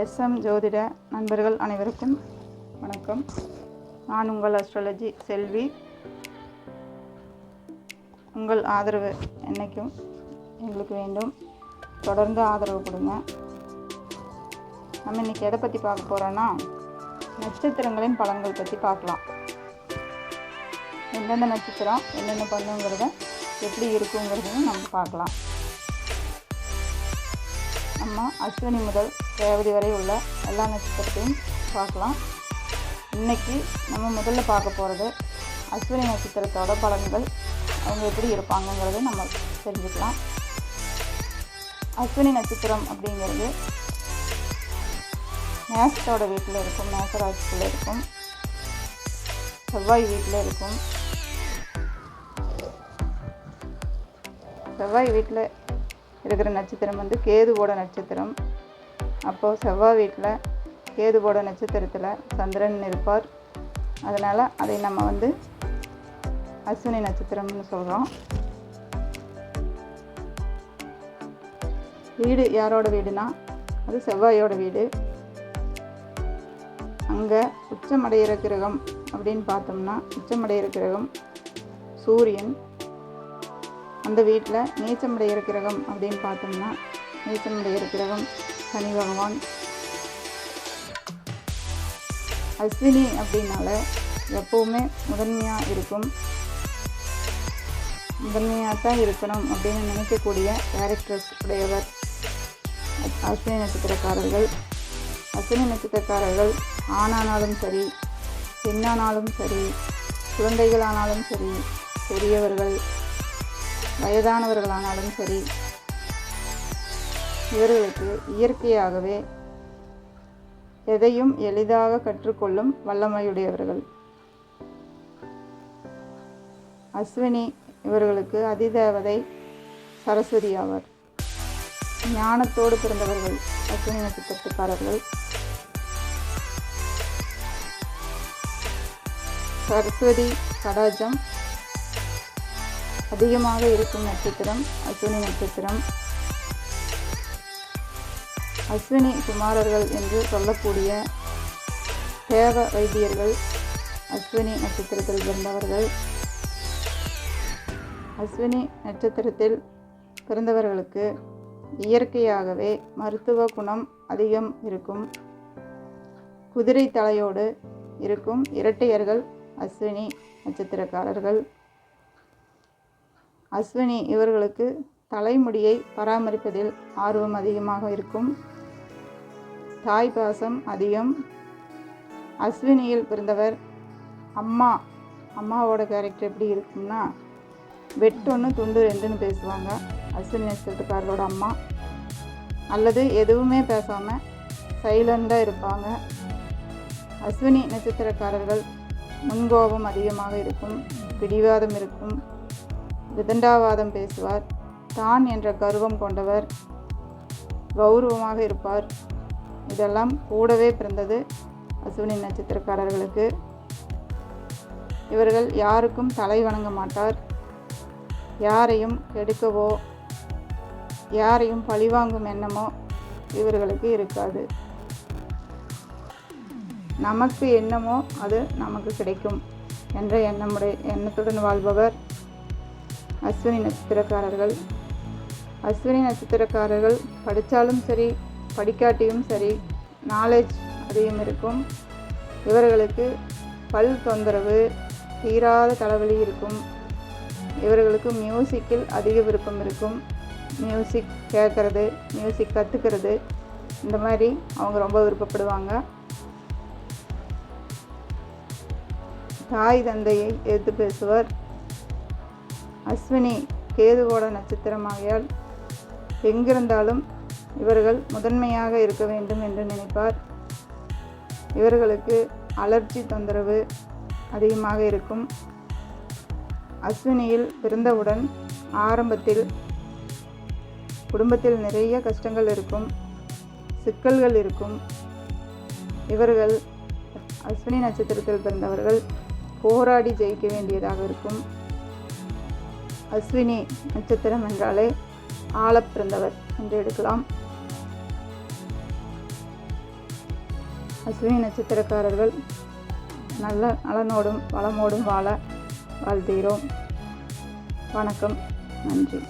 SM ஜோதிட நண்பர்கள் அனைவருக்கும் வணக்கம். நான் உங்கள் அஸ்ட்ராலஜி செல்வி. உங்கள் ஆதரவு என்றைக்கும் எங்களுக்கு வேண்டும். தொடர்ந்து ஆதரவு கொடுங்க. நம்ம இன்றைக்கி எதை பற்றி பார்க்க போகிறோன்னா நட்சத்திரங்களின் பலன்கள் பற்றி பார்க்கலாம். எந்தெந்த நட்சத்திரம் என்னென்ன பண்ணுங்கிறத எப்படி இருக்குங்கிறதையும் நம்ம பார்க்கலாம். நம்ம அஸ்வினி முதல் ரேவதி வரை உள்ள எல்லா நட்சத்திரத்தையும் பார்க்கலாம். இன்னைக்கு நம்ம முதல்ல பார்க்க போகிறது அஸ்வினி நட்சத்திரத்தோட பலன்கள் அவங்க எப்படி இருப்பாங்கங்கிறத நம்ம தெரிஞ்சுக்கலாம். அஸ்வினி நட்சத்திரம் அப்படிங்கிறது நேசத்தோட வீட்டில் இருக்கும் மேசராசியில் இருக்கும் செவ்வாய் வீட்டில் இருக்கும். செவ்வாய் வீட்டில் இருக்கிற நட்சத்திரம் வந்து கேதுவோட நட்சத்திரம். அப்போது செவ்வாய் வீட்டில் கேதுவோட நட்சத்திரத்தில் சந்திரன் இருப்பார். அதனால் அதை நம்ம வந்து அஸ்வினி நட்சத்திரம்னு சொல்கிறோம் வீடு யாரோட வீடுனா அது செவ்வாயோட வீடு. அங்கே உச்சமடைகிற கிரகம் அப்படின்னு பார்த்தோம்னா உச்சமடைகிற கிரகம் சூரியன் அந்த வீட்டில் நீச்சமடைகிற கிரகம் அப்படின்னு பார்த்தோம்னா நீச்சமடைகிற கிரகம் சனி பகவான் அஸ்வினி அப்படின்னால எப்போவுமே முதன்மையாக இருக்கும். முதன்மையாக தான் இருக்கணும் அப்படின்னு நினைக்கக்கூடிய கேரக்டர்ஸ் உடையவர். அஸ்வினி நட்சத்திரக்காரர்கள். அஸ்வினி நட்சத்திரக்காரர்கள் ஆணானாலும் சரி பெண்ணானாலும் சரி குழந்தைகளானாலும் சரி பெரியவர்கள். வயதானவர்களானாலும் சரி இவர்களுக்கு இயற்கையாகவே எதையும் எளிதாக கற்றுக்கொள்ளும் வல்லமையுடையவர்கள். அஸ்வினி இவர்களுக்கு அதிதேவதை சரஸ்வதி ஆவார். ஞானத்தோடு பிறந்தவர்கள் அஸ்வினி நட்சத்திரத்துக்காரர்கள் சரஸ்வதி கடாஜம் அதிகமாக இருக்கும் நட்சத்திரம் அஸ்வினி நட்சத்திரம். அஸ்வினி குமாரர்கள் என்று சொல்லக்கூடிய தேவ வைத்தியர்கள் அஸ்வினி நட்சத்திரத்தில் பிறந்தவர்கள். அஸ்வினி நட்சத்திரத்தில் பிறந்தவர்களுக்கு இயற்கையாகவே மருத்துவ குணம் அதிகம் இருக்கும். குதிரை தலையோடு இருக்கும் இரட்டையர்கள் அஸ்வினி நட்சத்திரக்காரர்கள். அஸ்வினி இவர்களுக்கு தலைமுடியை பராமரிப்பதில் ஆர்வம் அதிகமாக இருக்கும். தாய் பாசம் அதிகம். அஸ்வினியில் பிறந்தவர் அம்மா. அம்மாவோட கேரக்டர் எப்படி இருக்கும்னா வெட்டொன்று துண்டு ரெண்டுன்னு பேசுவாங்க. அஸ்வினி நட்சத்திரக்காரரோட அம்மா. அல்லது எதுவுமே பேசாமல் சைலண்டாக இருப்பாங்க. அஸ்வினி நட்சத்திரக்காரர்கள் முன்கோபம் அதிகமாக இருக்கும். பிடிவாதம் இருக்கும். விதண்டாவாதம் பேசுவார். தான் என்ற கர்வம் கொண்டவர் கௌரவமாக இருப்பார். இதெல்லாம் கூடவே பிறந்தது அசுவினி நட்சத்திரக்காரர்களுக்கு. இவர்கள் யாருக்கும் தலை வணங்க மாட்டார். யாரையும் கெடுக்கவோ யாரையும் பழிவாங்கும் எண்ணமோ இவர்களுக்கு இருக்காது. நமக்கு என்னமோ அது நமக்கு கிடைக்கும் என்ற எண்ணமுடைய எண்ணத்துடன் வாழ்பவர் அஸ்வினி நட்சத்திரக்காரர்கள். அஸ்வினி நட்சத்திரக்காரர்கள் படித்தாலும் சரி படிக்காட்டியும் சரி நாலேஜ் அதிகம் இருக்கும். இவர்களுக்கு பல் தொந்தரவு தீராத தலைவலி இருக்கும். இவர்களுக்கு மியூசிக்கில் அதிக விருப்பம் இருக்கும். மியூசிக் கேட்குறது மியூசிக் கற்றுக்கிறது இந்த மாதிரி அவங்க ரொம்ப விருப்பப்படுவாங்க. தாய் தந்தையை எதிர்த்து பேசுவர். அஸ்வினி கேதுவோட நட்சத்திரமாகையால் எங்கிருந்தாலும் இவர்கள் முதன்மையாக இருக்க வேண்டும் என்று நினைப்பார். இவர்களுக்கு அலர்ஜி தொந்தரவு அதிகமாக இருக்கும். அஸ்வினியில் பிறந்தவுடன் ஆரம்பத்தில் குடும்பத்தில் நிறைய கஷ்டங்கள் இருக்கும் சிக்கல்கள் இருக்கும். இவர்கள் அஸ்வினி நட்சத்திரத்தில் பிறந்தவர்கள் போராடி ஜெயிக்க வேண்டியதாக இருக்கும். அஸ்வினி நட்சத்திரம் என்றாலே ஆழப் பிறந்தவர் என்று எடுக்கலாம். அஸ்வினி நட்சத்திரக்காரர்கள் நல்ல நலனோடும் வளமோடும் வாழ வாழ்த்துகிறோம். வணக்கம். நன்றி.